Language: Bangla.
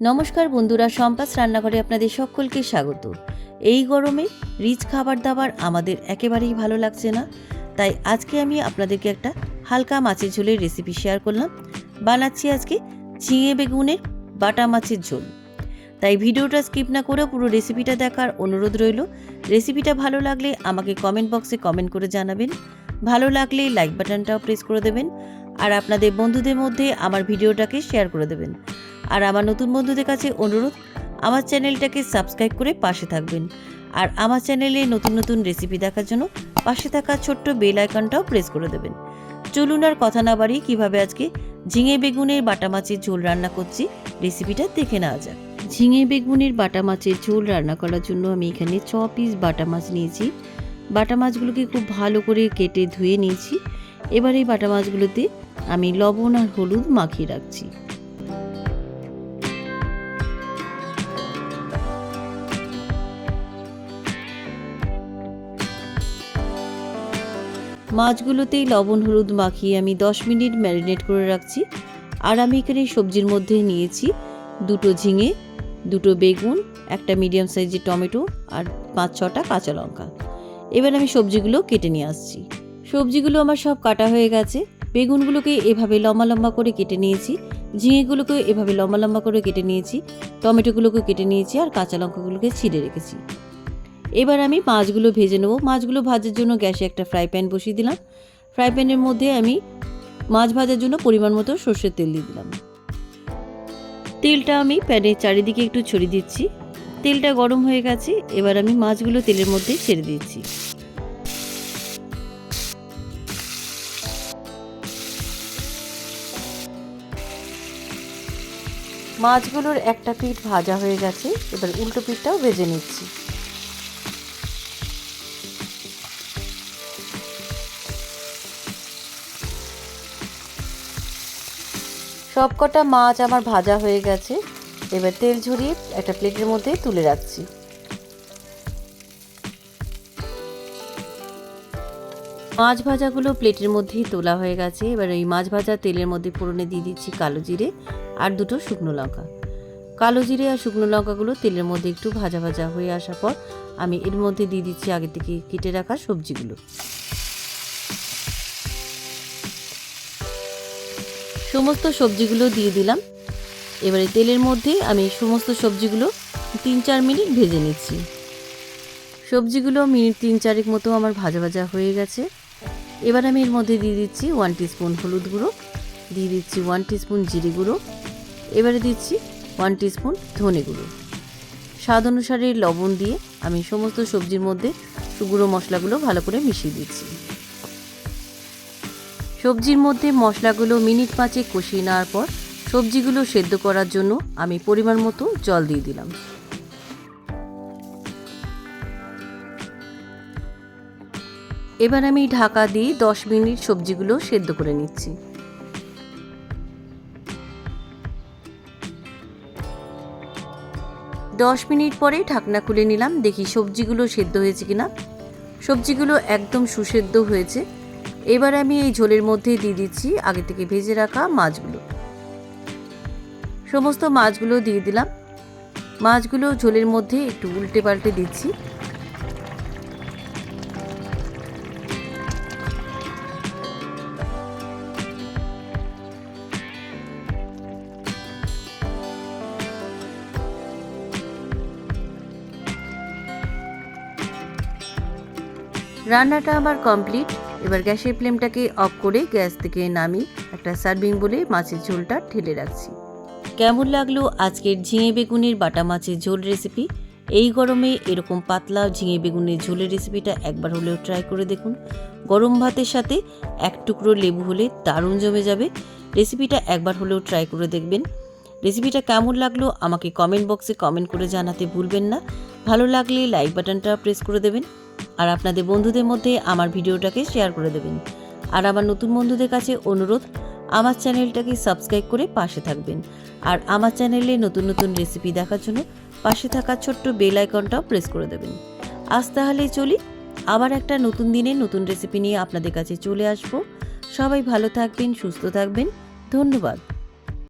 নমস্কার বন্ধুরা সম্পাস রান্নাঘরে আপনাদের সকলকে স্বাগত। এই গরমে রিচ খাবার দাবার আমাদের একেবারেই ভালো লাগছে না, তাই আজকে আমি আপনাদেরকে একটা হালকা মাছের ঝোলের রেসিপি শেয়ার করলাম। বানাচ্ছি আজকে ঝিঙে বেগুনের বাটা মাছের ঝোল। তাই ভিডিওটা স্কিপ না করে পুরো রেসিপিটা দেখার অনুরোধ রইল। রেসিপিটা ভালো লাগলে আমাকে কমেন্ট বক্সে কমেন্ট করে জানাবেন। ভালো লাগলে লাইক বাটনটাও প্রেস করে দেবেন। আর আপনাদের বন্ধুদের মধ্যে আমার ভিডিওটাকে শেয়ার করে দেবেন। আর আমার নতুন বন্ধুদের কাছে অনুরোধ, আমার চ্যানেলটাকে সাবস্ক্রাইব করে পাশে থাকবেন। আর আমার চ্যানেলে নতুন নতুন রেসিপি দেখার জন্য পাশে থাকা ছোট্ট বেল আইকনটাও প্রেস করে দেবেন। চলুন আর কথা না বাড়িয়ে কীভাবে আজকে ঝিঙে বেগুনের বাটা মাছের ঝোল রান্না করছি, রেসিপিটা দেখে নেওয়া যাক। ঝিঙে বেগুনের বাটা মাছের ঝোল রান্না করার জন্য আমি এখানে ছ পিস বাটা মাছ নিয়েছি। বাটা মাছগুলোকে খুব ভালো করে কেটে ধুয়ে নিয়েছি। এবার এই বাটা মাছগুলোতে আমি লবণ আর হলুদ মাখিয়ে রাখছি। মাছগুলোতেই লবণ, হলুদ মাখিয়ে আমি দশ মিনিট ম্যারিনেট করে রাখছি। আর আমি এখানে সবজির মধ্যে নিয়েছি দুটো ঝিঙে, দুটো বেগুন, একটা মিডিয়াম সাইজের টমেটো আর পাঁচ ছটা কাঁচা লঙ্কা। এবার আমি সবজিগুলো কেটে নিয়ে আসছি। সবজিগুলো আমার সব কাটা হয়ে গেছে। বেগুনগুলোকে এভাবে লম্বা লম্বা করে কেটে নিয়েছি। ঝিঙেগুলোকে এভাবে লম্বা লম্বা করে কেটে নিয়েছি। টমেটোগুলোকে কেটে নিয়েছি আর কাঁচা লঙ্কাগুলোকে ছিঁড়ে রেখেছি। এবার আমি মাছগুলো ভেজে নেব। মাছগুলো ভাজার জন্য গ্যাসে একটা ফ্রাই প্যান বসিয়ে দিলাম। ফ্রাই প্যানের মধ্যে আমি মাছ ভাজার জন্য পরিমাণ মতো সর্ষের তেল দিয়ে দিলাম। তেলটা আমি প্যানের চারিদিকে একটু ছড়িয়ে দিচ্ছি। তেলটা গরম হয়ে গেছে, এবার আমি মাছগুলো তেলের মধ্যে ছেড়ে দিচ্ছি। মাছগুলোর একটা পিঠ ভাজা হয়ে গেছে, এবার উল্টো পিঠটাও ভেজে নিচ্ছি। সবকটা মাছ আমার ভাজা হয়ে গেছে। এবার তেল ঝরিয়ে একটা প্লেটের মধ্যে তুলে রাখছি। মাছ ভাজাগুলো প্লেটের মধ্যেই তোলা হয়ে গেছে। এবার ওই মাছ ভাজা তেলের মধ্যে পুরনে দিয়ে দিচ্ছি কালো জিরে আর দুটো শুকনো লঙ্কা। কালো জিরে আর শুকনো লঙ্কাগুলো তেলের মধ্যে একটু ভাজা ভাজা হয়ে আসার পর আমি এর মধ্যে দিয়ে দিচ্ছি আগে থেকে কেটে রাখা সবজিগুলো। সমস্ত সবজিগুলো দিয়ে দিলাম। এবারে তেলের মধ্যে আমি সমস্ত সবজিগুলো তিন চার মিনিট ভেজে নিচ্ছি। সবজিগুলো মিনিট তিন চারেক মতো আমার ভাজা ভাজা হয়ে গেছে। এবার আমি এর মধ্যে দিয়ে দিচ্ছি ওয়ান টিস্পুন হলুদ গুঁড়ো, দিয়ে দিচ্ছি ওয়ান টিস্পুন জিরে গুঁড়ো, এবারে দিচ্ছি ওয়ান টিস্পুন ধনে গুঁড়ো। স্বাদ অনুসারে লবণ দিয়ে আমি সমস্ত সবজির মধ্যে গুঁড়ো মশলাগুলো ভালো করে মিশিয়ে দিচ্ছি। সবজির মধ্যে মশলাগুলো মিনিট পাঁচে কষিয়ে নেওয়ার পর সবজিগুলো সেদ্ধ করার জন্য আমি পরিমাণ মতো জল দিয়ে দিলাম। এবার আমি ঢাকা দিয়ে দশ মিনিট সবজিগুলো সেদ্ধ করে নিচ্ছি। দশ মিনিট পরে ঢাকনা খুলে নিলাম, দেখি সবজিগুলো সেদ্ধ হয়েছে কিনা। সবজিগুলো একদম সুসেদ্ধ হয়েছে। এবার আমি এই ঝোলের মধ্যে দিয়ে দিচ্ছি আগে থেকে ভেজে রাখা মাছগুলো। সমস্ত মাছগুলো দিয়ে দিলাম। মাছগুলো ঝোলের মধ্যে একটু উল্টে পাল্টে দিচ্ছি। রান্নাটা আমার কমপ্লিট। এবার গ্যাসের ফ্লেমটাকে অফ করে গ্যাস থেকে নামি একটা সার্ভিং বলে মাছের ঝোলটা ঢেলে রাখছি। কেমন লাগল আজকের ঝিঙে বেগুনের বাটা মাছের ঝোল রেসিপি এই গরমে এরকম পাতলা ঝিঙে বেগুনের ঝোলের রেসিপিটা একবার হলেও ট্রাই করে দেখুন। গরম ভাতের সাথে এক টুকরো লেবু হলে দারুণ জমে যাবে। রেসিপিটা একবার হলেও ট্রাই করে দেখবেন। রেসিপিটা কেমন লাগল আমাকে কমেন্ট বক্সে কমেন্ট করে জানাতে ভুলবেন না। ভালো লাগলে লাইক বাটনটা প্রেস করে দেবেন। আর আপনাদের বন্ধুদের মধ্যে আমার ভিডিওটাকে শেয়ার করে দেবেন। আর আমার নতুন বন্ধুদের কাছে অনুরোধ, আমার চ্যানেলটাকে সাবস্ক্রাইব করে পাশে থাকবেন। আর আমার চ্যানেলে নতুন নতুন রেসিপি দেখার জন্য পাশে থাকা ছোট্ট বেল আইকনটাও প্রেস করে দেবেন। আজ তাহলে চলি, আবার একটা নতুন দিনে নতুন রেসিপি নিয়ে আপনাদের কাছে চলে আসব। সবাই ভালো থাকবেন, সুস্থ থাকবেন। ধন্যবাদ।